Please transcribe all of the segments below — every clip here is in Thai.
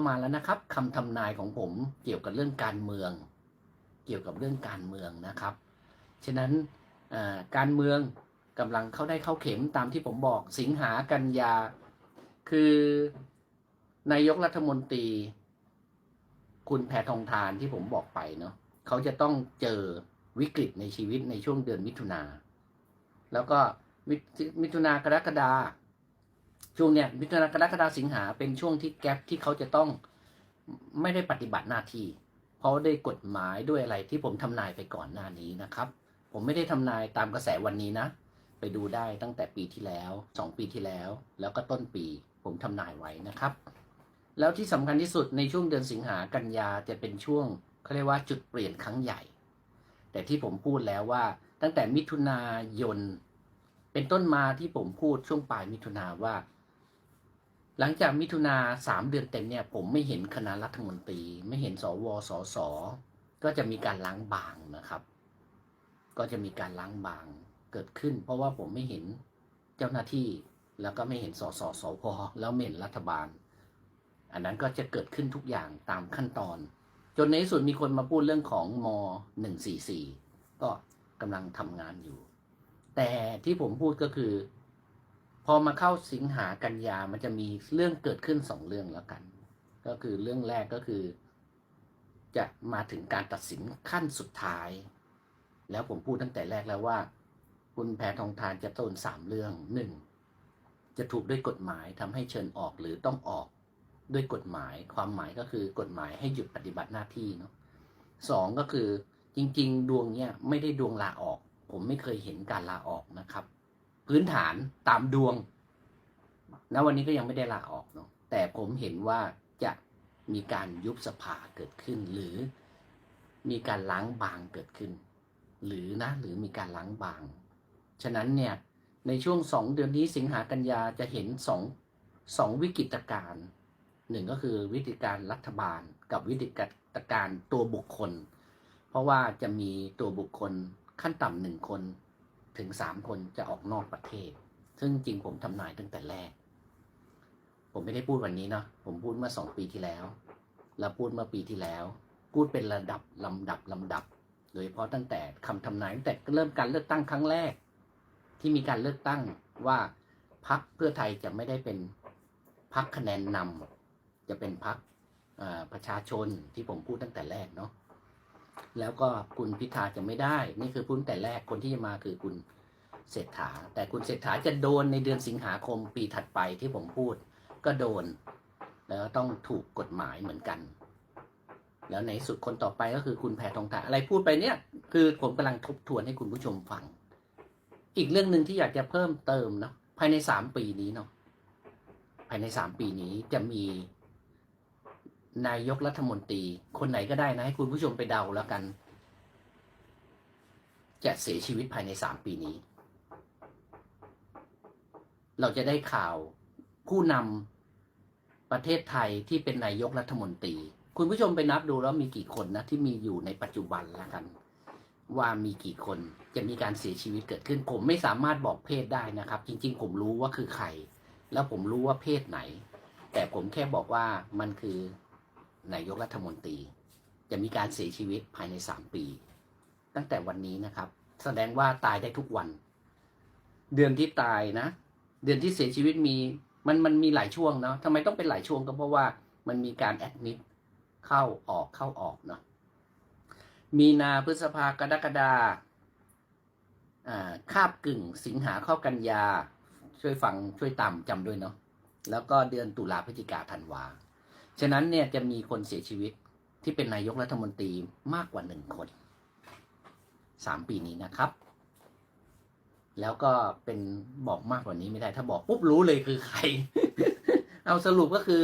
มาแล้วนะครับคำทำนายของผมเกี่ยวกับเรื่องการเมือง เกี่ยวกับเรื่องการเมืองนะครับ ฉะนั้นการเมืองกำลังเข้าได้เข้าเข็มตามที่ผมบอกสิงหากันยา คือนายกรัฐมนตรี คุณแพทองทานที่ผมบอกไปเนาะเขาจะต้องเจอวิกฤตในชีวิตในช่วงเดือนมิถุนาแล้วก็มิมิถุนากรกฎา ช่วงเนี้ยมิถุนากรกฎาสิงหาเป็นช่วงที่แกลบที่เขาจะต้องไม่ได้ปฏิบัติหน้าที่ เพราะด้วยกฎหมายด้วยอะไรที่ผมทำนายไปก่อนหน้านี้นะครับ ผมไม่ได้ทำนายตามกระแสวันนี้นะ ไปดูได้ตั้งแต่ปีที่แล้วสองปีที่แล้ว แล้วก็ต้นปีผมทำนายไว้นะครับ แล้วที่สำคัญที่สุดในช่วงเดือนสิงหากันยาจะเป็นช่วงเขาเรียกว่าจุดเปลี่ยนครั้งใหญ่ แต่ที่ผมพูดแล้วว่าตั้งแต่มิถุนายนเป็นต้นมาที่ผมพูดช่วงปลายมิถุนาว่า หลังจากมิถุนาสามเดือนเต็มเนี่ย ผมไม่เห็นคณะรัฐมนตรี ไม่เห็นสวสสก็จะมีการล้างบางนะครับ ก็จะมีการล้างบางเกิดขึ้น เพราะว่าผมไม่เห็นเจ้าหน้าที่แล้วก็ไม่เห็นสสสวแล้วไม่เห็นรัฐบาล อันนั้นก็จะเกิดขึ้นทุกอย่างตามขั้นตอน จนในที่สุดมีคนมาพูดเรื่องของม 144 ก็กำลังทำงานอยู่ แต่ที่ผมพูดก็คือ พอมาเข้าสิงหากันยามันจะมีเรื่องเกิดขึ้นสองเรื่องแล้วกัน ก็คือเรื่องแรกก็คือ จะมาถึงการตัดสินขั้นสุดท้าย แล้วผมพูดตั้งแต่แรกแล้วว่า คุณแพทองทานจะโดนสามเรื่องหนึ่งจะถูกด้วยกฎหมายทำให้เชิญออกหรือต้องออกด้วยกฎหมาย ความหมายก็คือกฎหมายให้หยุดปฏิบัติหน้าที่เนาะสองก็คือจริง ๆ ดวงเนี้ยไม่ได้ดวงลาออก ผมไม่เคยเห็นการลาออกนะครับ พื้นฐานตามดวงณวันนี้ก็ยังไม่ได้ลาออกเนาะแต่ผมเห็นว่าจะมีการยุบสภาเกิดขึ้น หรือมีการล้างบางเกิดขึ้น หรือนะหรือมีการล้างบาง ฉะนั้นเนี่ยในช่วงสองเดือนนี้สิงหากันยาจะเห็นสองสองวิกฤตการณ์หนึ่งก็คือวิกฤตการรัฐบาลกับวิกฤตการตัวบุคคล เพราะว่าจะมีตัวบุคคลขั้นต่ำหนึ่งคน ถึงสามคนจะออกนอกประเทศ ซึ่งจริงผมทำนายตั้งแต่แรก ผมไม่ได้พูดวันนี้เนาะผมพูดเมื่อสองปีที่แล้ว แล้วพูดเมื่อปีที่แล้ว พูดเป็นระดับลำดับลำดับ โดยเฉพาะตั้งแต่คำทำนายตั้งแต่เริ่มการเลือกตั้งครั้งแรก ที่มีการเลือกตั้งว่าพักเพื่อไทยจะไม่ได้เป็นพักคะแนนนำจะเป็นพักประชาชนที่ผมพูดตั้งแต่แรกเนาะ แล้วก็คุณพิธาจะไม่ได้ นี่คือพูดตั้งแต่แรกคนที่จะมาคือคุณเศรษฐา แต่คุณเศรษฐาจะโดนในเดือนสิงหาคมปีถัดไปที่ผมพูด ก็โดน แล้วต้องถูกกฎหมายเหมือนกัน แล้วในสุดคนต่อไปก็คือคุณแพทองทานอะไรพูดไปเนี่ย คือผมกำลังทบทวนให้คุณผู้ชมฟัง อีกเรื่องหนึ่งที่อยากจะเพิ่มเติมเนาะภายในสามปีนี้เนาะภายในสามปีนี้จะมี นายกรัฐมนตรี คนไหนก็ได้นะ ให้คุณผู้ชมไปเดาแล้วกัน จะเสียชีวิตภายในสามปีนี้ เราจะได้ข่าวผู้นำประเทศไทยที่เป็นนายกรัฐมนตรี คุณผู้ชมไปนับดูแล้วมีกี่คนนะ ที่มีอยู่ในปัจจุบันแล้วกัน ว่ามีกี่คนจะมีการเสียชีวิตเกิดขึ้น ผมไม่สามารถบอกเพศได้นะครับ จริง ๆ ผมรู้ว่าคือใคร แล้วผมรู้ว่าเพศไหน แต่ผมแค่บอกว่ามันคือ นายกรัฐมนตรี จะมีการเสียชีวิตภายในสามปี ตั้งแต่วันนี้นะครับ แสดงว่าตายได้ทุกวัน เดือนที่ตายนะ เดือนที่เสียชีวิตมีมันมันมีหลายช่วงเนาะทำไมต้องเป็นหลายช่วงก็เพราะว่ามันมีการแอดมิดเข้าออกเข้าออกเนาะมีนาพฤษภากรกฎาอ่าคาบกึ่งสิงหาเข้ากันยา ช่วยฟังช่วยตามจำด้วยเนาะแล้วก็เดือนตุลาพฤศจิกาธันวา ฉะนั้นเนี่ยจะมีคนเสียชีวิตที่เป็นนายกรัฐมนตรีมากกว่าหนึ่งคนสามปีนี้นะครับ แล้วก็เป็นบอกมากกว่านี้ไม่ได้ ถ้าบอกปุ๊บรู้เลยคือใคร เอาสรุปก็คือ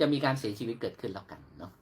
จะมีการเสียชีวิตเกิดขึ้นแล้วกันเนาะ